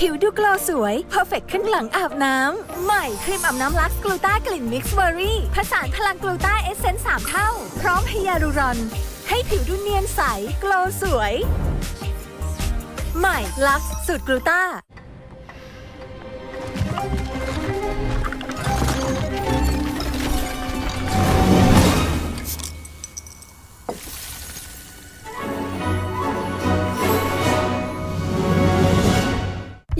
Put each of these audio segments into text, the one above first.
ผิวดูกลอสวย perfect ขึ้นหลังอาบน้ำ ใหม่ครีมอาบน้ำลักกลูต้ากลิ่นมิกซ์เบอร์รี่ผสานพลังกลูต้าเอเซนส์3เท่า พร้อมไฮยาลูรอน ให้ผิวดูเนียนใสกลอสวย ใหม่ลักสูตรกลูต้า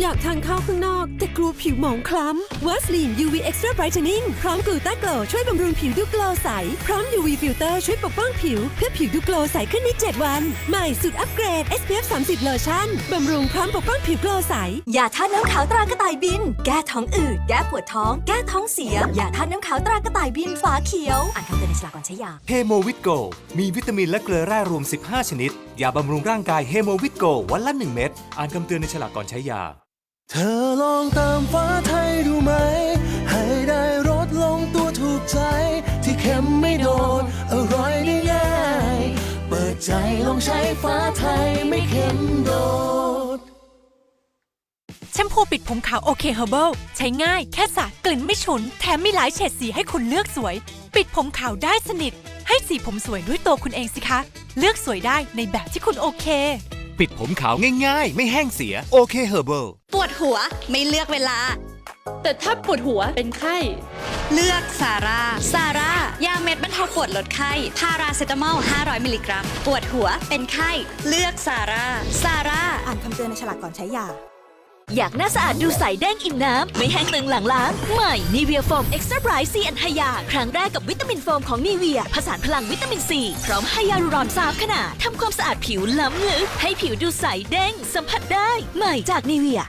อยากทานข้าวข้างนอก แต่กลัวผิวหมองคล้ำวัสลีน UV Extra Brightening พร้อมกลูต้าโกลช่วยบำรุงผิวดูโกลใส พร้อม UV Filter ช่วยปกป้องผิว เพื่อผิวดูโกลใสขึ้นใน 7 วัน ใหม่สุดอัปเกรด SPF 30 โลชั่นบำรุงพร้อมปกป้องผิวโกลใสยาทาตุน้ำขาวตรากระต่ายบิน แก้ท้องอืดแก้ปวดท้อง แก้ท้องเสียยาทาตุน้ำขาวตรากระต่ายบินฝาเขียวอ่านคำเตือนในฉลากก่อนใช้ยาเฮโมวิตโกมีวิตามินและเกลือแร่รวม 15 ชนิดยาบำรุงร่างกายเฮโมวิตโกวันละ 1 เม็ดอ่านคำเตือนในฉลากก่อนใช้ยา เธอลองตามฟ้าไทยดูไหม ให้ได้รสลงตัวถูกใจ ที่เค็มไม่โดน อร่อยได้ง่าย เปิดใจลองใช้ฟ้าไทยไม่เค็มโดด แชมพูปิดผมขาวโอเคเฮอร์เบิลใช้ง่ายแค่สระกลิ่นไม่ฉุน แถมมีหลายเฉดสีให้คุณเลือกสวย ปิดผมขาวได้สนิท ให้สีผมสวยด้วยตัวคุณเองสิคะ เลือกสวยได้ในแบบที่คุณโอเค ปิดผมขาวง่ายๆ ไม่แห้งเสียโอเคเฮอร์เบิลปวด หัวไม่เลือกเวลา แต่ถ้าปวดหัวเป็นไข้ เลือกซาร่าซาร่ายาเม็ดบรรเทาปวดลดไข้ พาราเซตามอล 500 มิลลิกรัม ปวดหัวเป็นไข้ เลือกซาร่าซาร่าอ่านคำเตือนในฉลากก่อนใช้ยา อยากหน้าสะอาดดูใสแดงอิ่มน้ำ ไม่แห้งตึงหลังล้างใหม่นีเวียโฟมเอ็กซ์ตร้าไบรท์ซีแอนไฮยา ครั้งแรกกับวิตามินโฟมของนีเวีย ผสานพลังวิตามินซี พร้อมไฮยาลูรอนสามขนาดทำความสะอาดผิวล้ำลึก ให้ผิวดูใสเด้งสัมผัสได้ ใหม่จากนีเวีย